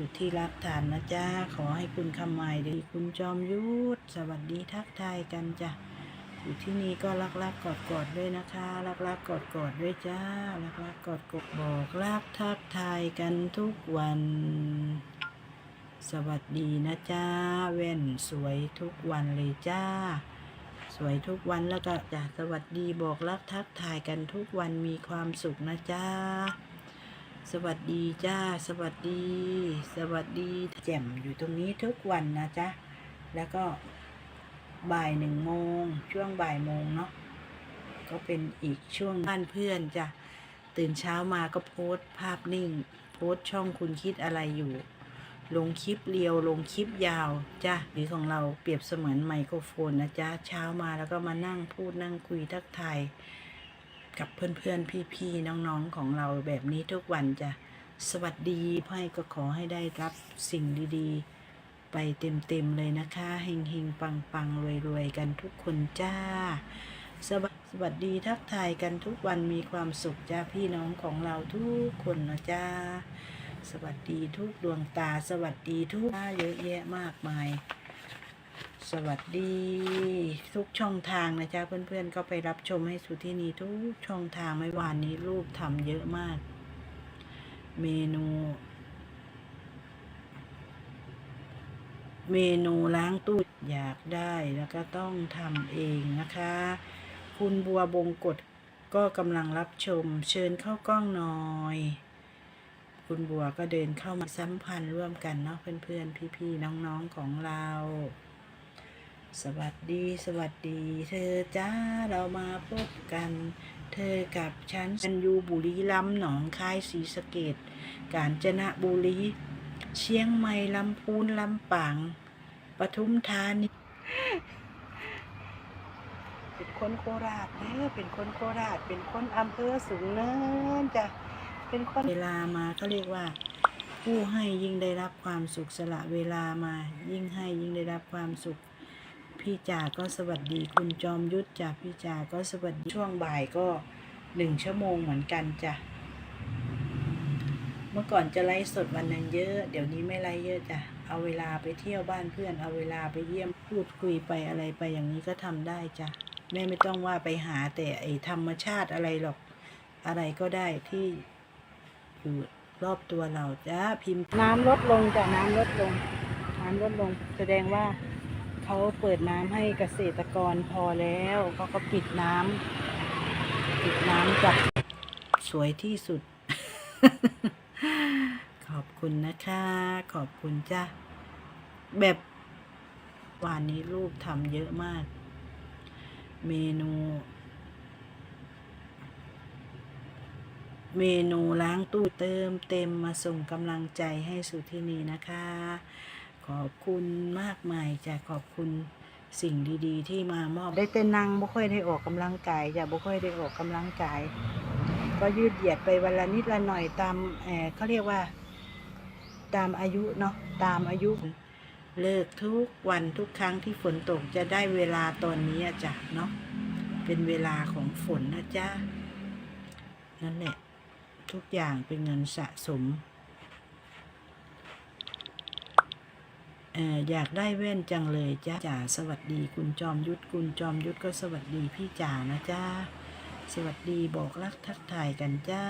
สุดที่รักฐานนะจ๊ะขอให้คุณคำใหม่ดีคุณจอมยุทธสวัสดีทักทายกันจ้ะอยู่ที่นี่ก็รักรักกอดกอดๆด้วยนะคะรักรักกอดกอดๆด้วยจ้ารักรักกอดกอดบอกรักทักทายกันทุกวัน สวัสดีนะจ้าแว่นสวยทุกวันเลยจ้า สวยทุกวันแล้วก็จ้ะสวัสดีบอกรักทักทายกันทุกวันมีความสุขนะจ้า สวัสดีจ้า สวัสดี สวัสดีแจ่มอยู่ตรงนี้ทุกวันนะจ๊ะ แล้วก็บ่ายหนึ่งโมง ช่วงบ่ายโมงเนาะก็เป็นอีกช่วงบ้านเพื่อนจ้ะ ตื่นเช้ามาก็โพสต์ภาพนิ่ง โพสต์ช่องคุณคิดอะไรอยู่ ลงคลิปเรียวลงคลิปยาวจ้ะหรือของเราเปรียบเสมือนไมโครโฟนนะจ๊ะ เช้ามาแล้วก็มานั่งพูดนั่งคุยทักทาย กับเพื่อนๆ พี่ๆ น้องๆ ของเราแบบนี้ทุกวันจะสวัสดีพ่ายก็ขอให้ได้รับสิ่งดีๆ ไปเต็มๆ เลยนะคะเฮงๆ ปังๆ รวยๆ กันทุกคนจ้าสวัสวัสดีทักทายกันทุกวันมีความสุขจ้าพี่น้องของเราทุกคนนะจ้า สวัสดีทุกดวงตา สวัสดีทุกหน้าเยอะแยะมากมาย สวัสดีทุกช่องทางนะจ๊ะเพื่อนๆ ก็ไปรับชมให้สุที่นี่ทุกช่องทางไม่วานนี้รูปทำเยอะมาก เมนู เมนูล้างตู้อยากได้แล้วก็ต้องทำเองนะคะ คุณบัวบงกฎก็กำลังรับชม เชิญเข้ากล้องหน่อย คุณบัวก็เดินเข้ามาสัมพันธ์ร่วมกันเนาะเพื่อนๆ พี่ๆ น้องๆของเรา สวัสดีสวัสดี เธอจ้าเรามาพบกัน เธอกับฉันฉันอยู่บุรีรัมย์หนองคายศรีสะเกดกาญจนบุรี เชียงใหม่ลำพูนลำปางปทุมธานีเป็นคนโคราชเด้อเป็นคนโคราช เป็นคนอำเภอสูงเนินจ้ะเป็นคนเวลามาก็เรียกว่า ผู้ให้ยิ่งได้รับความสุขสละเวลามา ยิ่งให้ยิ่งได้รับความสุข พี่จ่าก็สวัสดี คุณจอมยุทธจ้ะพี่จ่าก็สวัสดีช่วงบ่ายก็หนึ่งชั่วโมงเหมือนกันจ้ะเมื่อก่อนจะไลฟ์สดวันนึงเยอะ เดี๋ยวนี้ไม่ไลฟ์เยอะจ้ะเอาเวลาไปเที่ยวบ้านเพื่อน เอาเวลาไปเยี่ยมพูดคุยไปอะไรไปอย่างนี้ก็ทำได้จ้ะแม่ไม่ต้องว่าไปหาแต่ไอธรรมชาติอะไรหรอกอะไรก็ได้ที่อยู่รอบตัวเราจ้ะพิมพ์น้ำลดลงจ้ะน้ำลดลงน้ำลดลงแสดงว่า เขาเปิดน้ำให้เกษตรกรพอแล้วเขาก็ปิดน้ำปิดน้ำจับสวยที่สุด ขอบคุณนะคะ ขอบคุณจ้าแบบวานนี้รูปทำเยอะมาก เมนู เมนูล้างตู้เติมเต็มมาส่งกำลังใจให้สุที่นี่นะคะ ขอบคุณมากมายจ้ะขอบคุณสิ่งดี ๆ ที่มามอบได้เต้นนั่งบ่ค่อยได้ออกกำลังกายจ้ะบ่ค่อยได้ออกกำลังกาย ก็ยืดเหยียดไปวันละนิดละหน่อยตามเออเขาเรียกว่า ตามอายุเนาะตามอายุ เลิกทุกวันทุกครั้งที่ฝนตกจะได้เวลาตอนนี้จ้ะเนาะเป็นเวลาของฝนนะจ๊ะนั่นแหละทุกอย่างเป็นเงินสะสม เออ อยากได้แว่นจังเลยจ้าจ๋าสวัสดีคุณจอมยุทธคุณจอมยุทธก็สวัสดีพี่จ๋านะจ้าสวัสดีบอกรักทักทายกันจ้า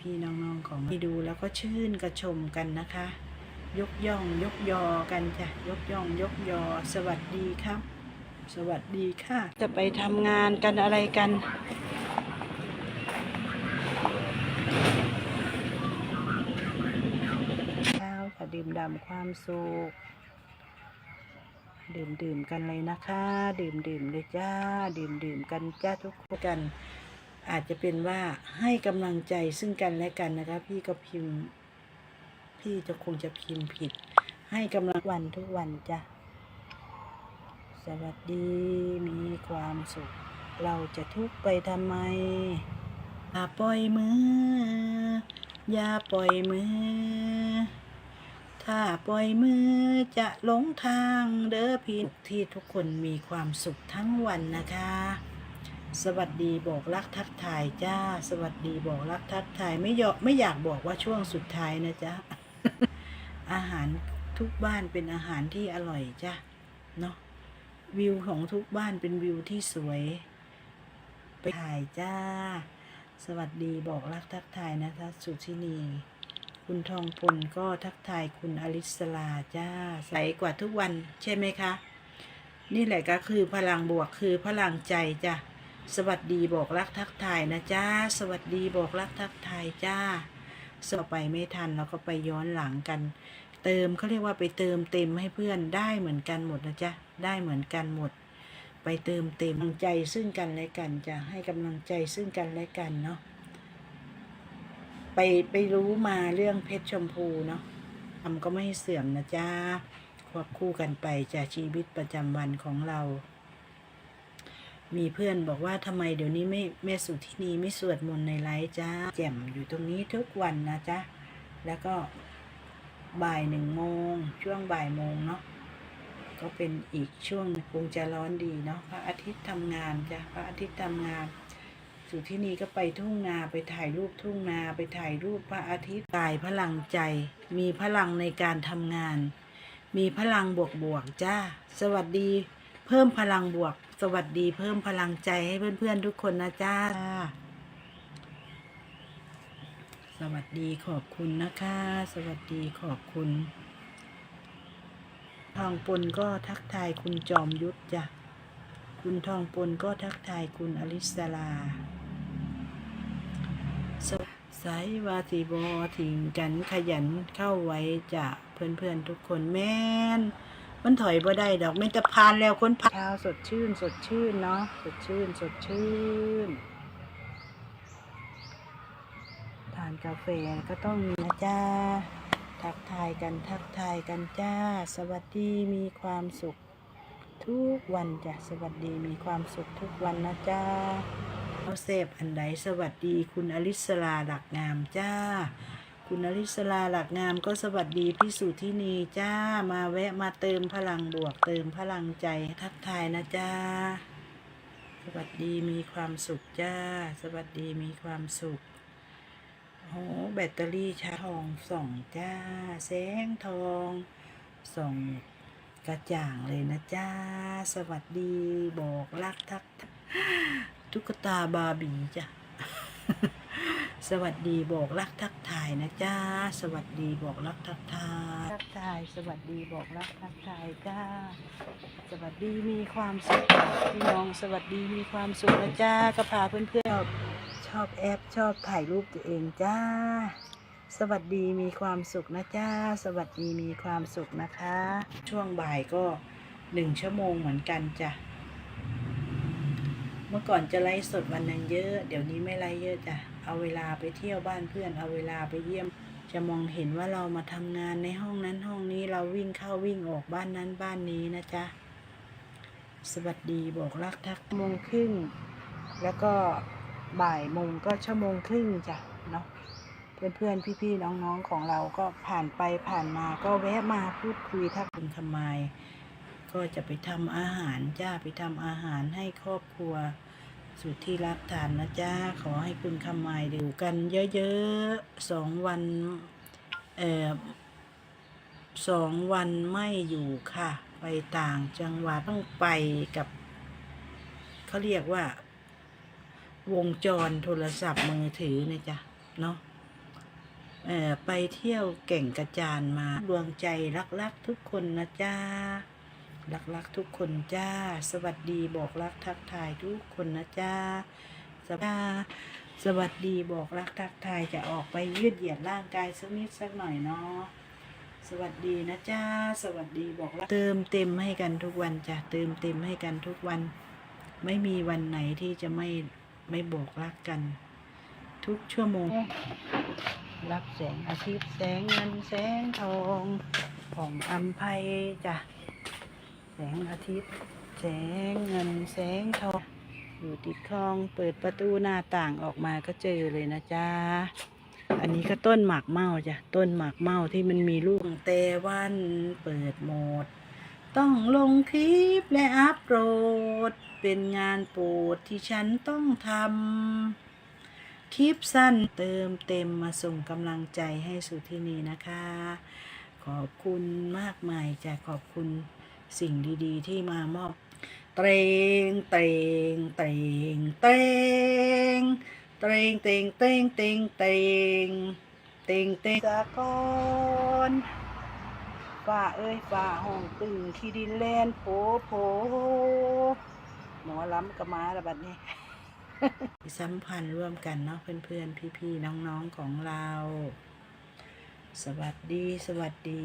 พี่ๆน้องๆของที่ดูแล้วก็ชื่นกระชมกันนะคะ ยกย่องยกยอกันจ้ะยกย่องยกยอ สวัสดีครับ สวัสดีค่ะ จะไปทำงานกันอะไรกันเช้าค่ะดื่มด่ำความสุข ดื่มดื่มกันเลยนะคะ ดื่มดื่มเลยจ้า ดื่มดื่มกันจ้าทุกคนกัน อาจจะเป็นว่าให้กำลังใจซึ่งกันและกันนะคะ พี่ก็พิมพ์ พี่จะคงจะพิมพ์ผิด ให้กำลังวันทุกวันจ้ะสวัสดีมีความสุข เราจะทุกข์ไปทำไมอย่าปล่อยมือ อย่าปล่อยมือ ถ้าปล่อยมือจะหลงทางเด้อพี่ที่ทุกคนมีความสุขทั้งวันนะคะ สวัสดีบอกรักทักทายจ้า สวัสดีบอกรักทักทายไม่ยอไม่อยากบอกว่าช่วงสุดท้ายนะจ๊ะ อาหารทุกบ้านเป็นอาหารที่อร่อยจ้ะเนาะวิวของทุกบ้านเป็นวิวที่สวย ไปถ่ายจ้า สวัสดีบอกรักทักทายนะคะ สุชินี คุณทองพลก็ทักทายคุณอลิสลาจ้าใสกว่าทุกวันใช่ไหมคะ นี่แหละก็คือพลังบวกคือพลังใจจ้ะสวัสดีบอกรักทักทายนะจ้าสวัสดีบอกรักทักทายจ้าสอบไปไม่ทันเราก็ไปย้อนหลังกัน เติมเขาเรียกว่าไปเติมเต็มให้เพื่อนได้เหมือนกันหมดนะจ๊ะได้เหมือนกันหมด ไปเติมเต็มกำลังใจซึ่งกันและกันจะให้กำลังใจซึ่งกันและกันเนาะ ไปไปรู้มาเรื่องเพชรชมพูเนาะทำก็ไม่เสื่อมนะจ๊ะควบคู่กันไปจากชีวิตประจำวันของเรา มีเพื่อนบอกว่าทำไมเดี๋ยวนี้ไม่แม่สุที่นีไม่สวดมนต์ในไลฟ์จ้าแจ่มอยู่ตรงนี้ทุกวันนะจ๊ะ แล้วก็บ่ายหนึ่งโมงช่วงบ่ายโมงเนาะก็เป็นอีกช่วงคงจะร้อนดีเนาะพระอาทิตย์ทำงานจ้ะพระอาทิตย์ทำงาน สุที่นีก็ไปทุ่งนาไปถ่ายรูปทุ่งนาไปถ่ายรูปพระอาทิตย์กายพลังใจ มีพลังในการทำงาน มีพลังบวกบวกๆจ้า สวัสดี เพิ่มพลังบวก สวัสดีเพิ่มพลังใจให้เพื่อนๆทุกคนนะจ้า สวัสดีขอบคุณนะคะ สวัสดีขอบคุณ ทองปนก็ทักทายคุณจอมยุทธจ้ะ คุณทองปนก็ทักทายคุณอลิสลาสสายวาสีบอถิงกันขยันเข้าไว้จะเพื่อนๆทุกคนแม่น มันถอยบ่ได้ดอกไม่จะพานแล้วคนพาเช้าสดชื่น สดชื่นเนาะสดชื่น สดชื่น ทานกาแฟก็ต้องมีนะจ้าทักทายกันทักทายกันจ้า สวัสดีมีความสุข ทุกวันจ้ะสวัสดีมีความสุขทุกวันนะจ้าเอาเสพอันใดสวัสดีคุณอลิสลาหลักงามจ้า คุณอลิสลาหลักงามก็สวัสดีพี่สุที่นีจ้ามาแวะมาเติมพลังบวกเติมพลังใจทักทายนะจ้าสวัสดีมีความสุขจ้า สวัสดีมีความสุขโอ้แบตเตอรี่ชาทองส่องจ้า แสงทองส่อง กระจ่างเลยนะจ้า สวัสดีบอกรักทักตุ๊กตาบาร์บีจ้ะ สวัสดีบอกรักทักทายนะจ้า สวัสดีบอกรักทักทายทักทายสวัสดีบอกรักทักทายจ้า สวัสดีมีความสุขพี่น้องสวัสดีมีความสุขนะจ้าก็พาเพื่อนๆชอบแอปชอบถ่ายรูปตัวเองจ้า สวัสดีมีความสุขนะจ้า สวัสดีมีความสุขนะคะ ช่วงบ่ายก็หนึ่งชั่วโมงเหมือนกันจ้ะ เมื่อก่อนจะไลฟ์สดวันนึงเยอะ เดี๋ยวนี้ไม่ไลฟ์เยอะจ้ะ เอาเวลาไปเที่ยวบ้านเพื่อน เอาเวลาไปเยี่ยม จะมองเห็นว่าเรามาทำงานในห้องนั้นห้องนี้เราวิ่งเข้าวิ่งออกบ้านนั้นบ้านนี้นะจ๊ะ สวัสดีบอกรักทักโมงครึ่ง แล้วก็บ่ายโมงก็ชั่วโมงครึ่งจ้ะ เพื่อนเพื่อนพี่พี่ๆ น้องๆ ของเราก็ผ่านไปผ่านมาก็แวะมาพูดคุยทักคุณคำมายก็จะไปทำอาหารจ้าไปทำอาหารให้ครอบครัว สุดที่รักทานนะจ้าขอให้คุณคำมายดูกันเยอะๆสองวันเอ่อสองวันไม่อยู่ค่ะ ไปต่างจังหวัดต้องไปกับเขาเรียกว่า วงจรโทรศัพท์มือถือนะจ๊ะเนาะ ไปเที่ยวเก่งกระจานมาดวงใจรักๆทุกคนนะจ้ารักๆทุกคนจ้า สวัสดีบอกรักทักทายทุกคนนะจ้าสวัสดีสวัสดีบอกรักทักทายจะออกไปยืดเหยียดร่างกายสักนิดสักหน่อยเนาะสวัสดีนะจ้าสวัสดีบอกรักเติมเต็มให้กันทุกวันจ้ะเติมเต็มให้กันทุกวัน ไม่มีวันไหนที่จะไม่ไม่บอกรักกัน ทุกชั่วโมง รับแสงอาทิตย์แสงเงินแสงทองผ่องอัมภัยจ้ะแสงอาทิตย์ แสงเงินแสงทองอยู่ติดคลองเปิดประตูหน้าต่างออกมาก็เจอเลยนะจ๊ะอันนี้ก็ต้นหมากเมาจ้ะต้นหมากเมาที่มันมีลูกแต่วันเปิดโหมด ต้องลงคลิปและอัพโหลดเป็นงานโปรดที่ฉันต้องทำ คลิปสั้นเติมเต็มมาส่งกำลังใจให้สุทินีนะคะ ขอบคุณมากมายจะขอบคุณสิ่งดีๆ ที่มามอบเตงเตงเตงเตงเตงเตงเตงเตงเตงเตงเตงสะกอนฝ่าเอ้ยฝ่าห้องตึงขี้ดินแลนโผโผหมอล้ำก็มาแล้วบัดนี้ สัมพันธ์ร่วมกันเนาะเพื่อนๆ พี่ๆ น้องๆ ของเรา สวัสดี สวัสดี